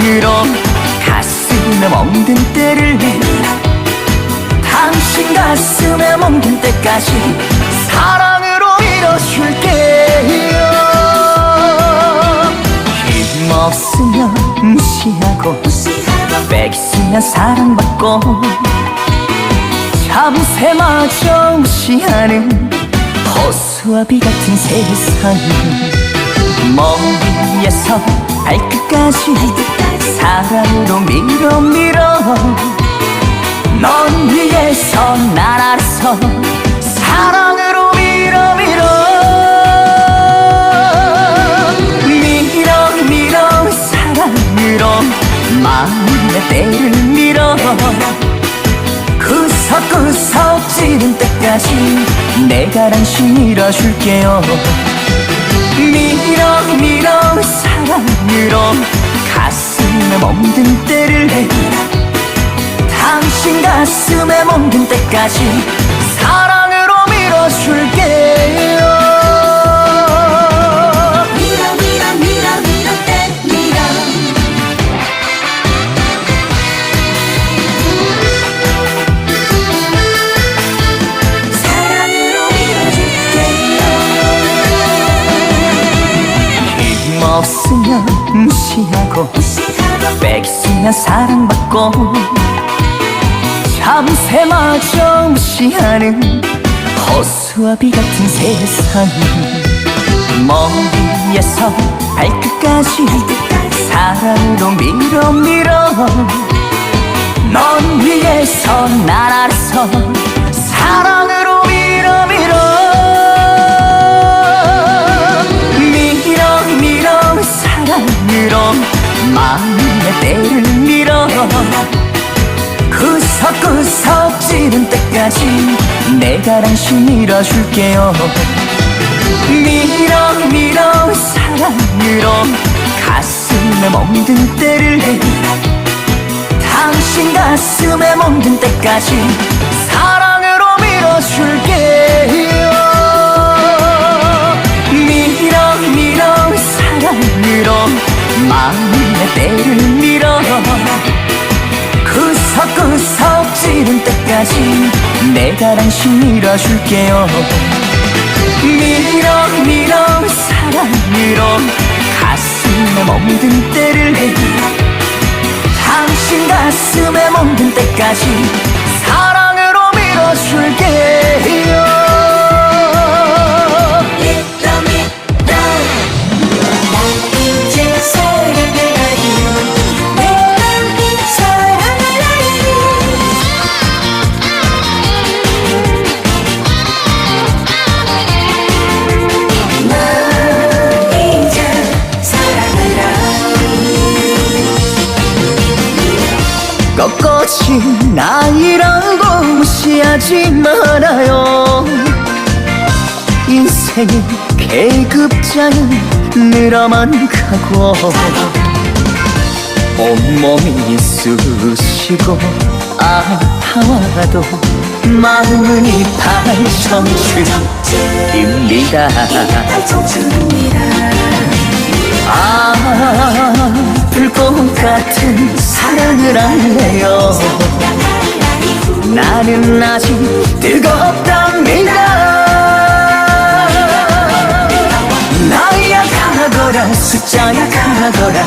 사랑으로 가슴에 멍든 때를 당신 가슴에 멍든 때까지 사랑으로 밀어줄게요 힘없으면 무시하고 뺏으면 사랑받고 참새마저 무시하는 호수와 비 같은 세상 머리에서 발끝까지 사랑으로 밀어 밀어 넌 위에서 난 아래서 사랑으로 밀어 밀어. 밀어 밀어 사랑으로 마음의 때를 밀어. 구석구석 찌른 때까지 내가 당신 밀어줄게요. 밀어 밀어 사랑으로 가슴에 멍든 때를 당신 가슴에 멍든 때까지 사랑으로 밀어줄게 뺏으면 사랑받고 참새마저 무시하는 호수와 비 같은 세상 머리에서 발끝까지 사랑으로 밀어 밀어 넌 위에서 난 아래서 사랑으로 밀어 밀어 밀어 밀어 사랑으로 마음의 때를 밀어. 구석구석 찌른 때까지 내가 당신 밀어줄게요. 밀어 밀어 사랑으로 가슴에 멍든 때를 당신 가슴에 멍든 때까지 사랑으로 밀어줄게 때를 밀어 구석구석 찌른 때까지 내가 당신 밀어줄게요. 밀어 밀어 사랑으로 가슴에 멍든 때를 당신 가슴에 멍든 때까지 사랑으로 밀어줄게요 꺾어진 나이라고 무시하지 말아요. 인생의 계급자는 늘어만 가고 온몸이 쑤시고 아파와도 마음은 이팔 청춘입니다. 아 불꽃 같은 사랑을 할래요. 나는 아직 뜨겁답니다. 나이야 가거라 숫자야 가거라.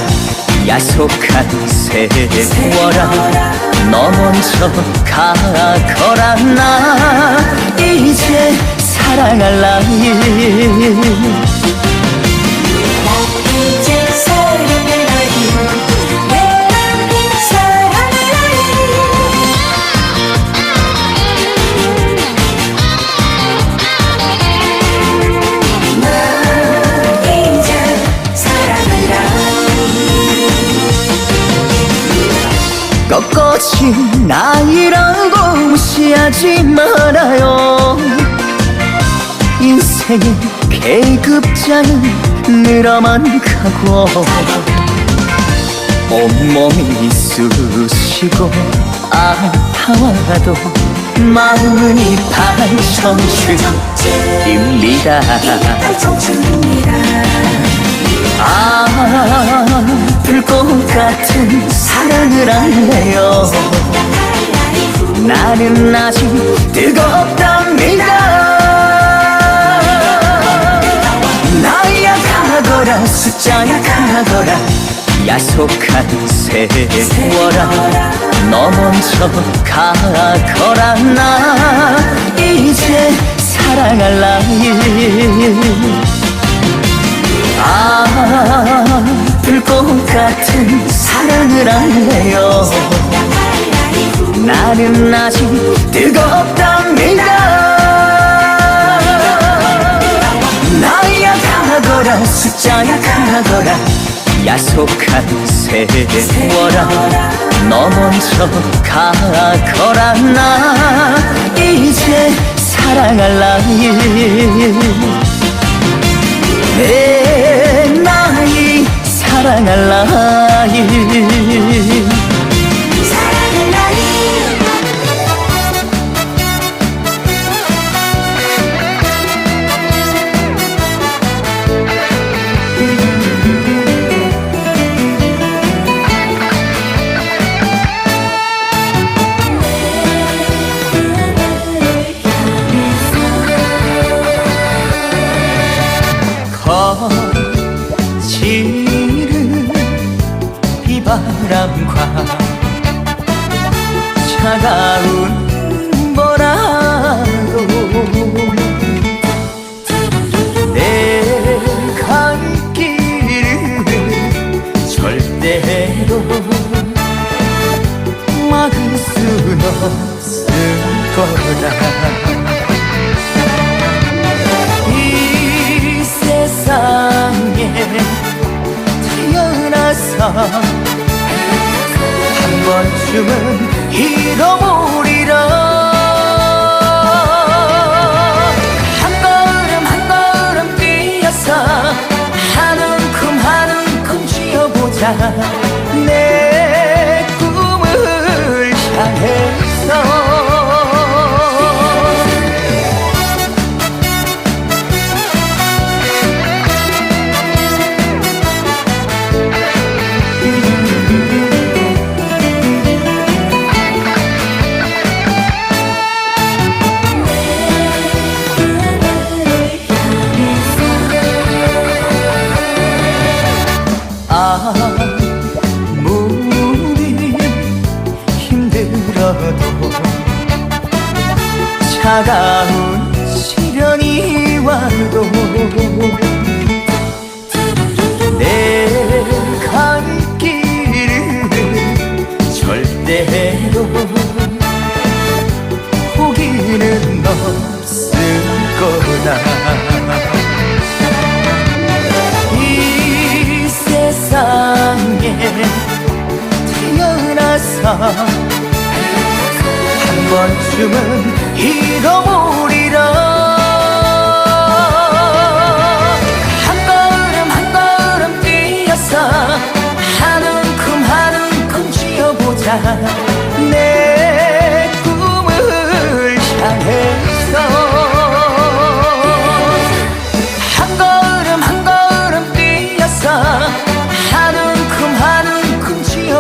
야속한 세월아 너 먼저 가거라 나. 이제 사랑할 나이. 이제 꺾어진 나이라고 무시하지 말아요. 인생의 계급자는 늘어만 가고 온몸이 쑤시고 아파와도 마음은 이팔 청춘입니다. 청춘입니다 아 불꽃 같은 사랑을 할래요. 나는 아직 뜨겁답니다. 나야 가거라 숫자야 가거라. 야속한 세월아 너 먼저 가거라 나 이제 사랑할 나이. 아 불꽃 같은 사랑을 할래요. 나는 아직 뜨겁답니다. 나야 가거라 숫자야 가거라 야속한 세월아 너 먼저 가거라 나 이제 사랑할 나이. 내 사랑할 나이 차가운 보라도 내갈 길은 절대로 막을 순 없을 거다. 이 세상에 태어나서 한 번쯤은 哈哈哈。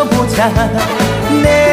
보자. 내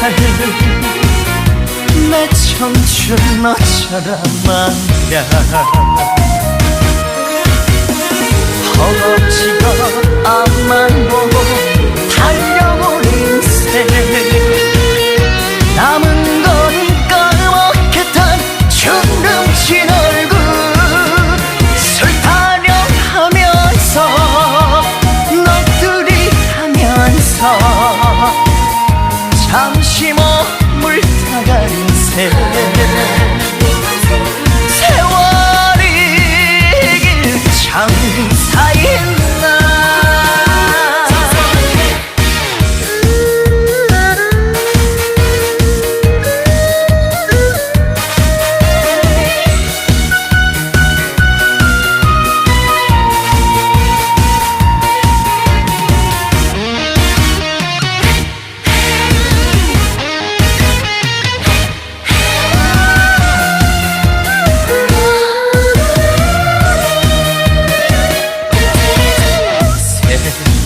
갈 청춘 너처럼 말야 허겁지겁 앞만 보고 달려온 인생. 남은 건 까맣겠던 주름진 얼굴 술 타령하면서 넋두리 하면서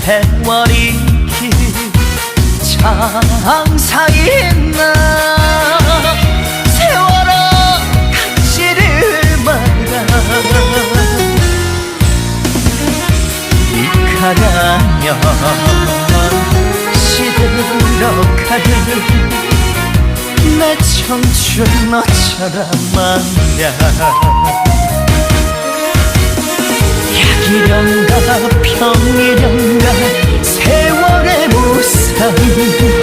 세월이 길장사했나 세월아 가지를 마라 이카라면 시들어가는 내 청춘 너처럼 말야 이런가 평이런가 세월의 무쌍.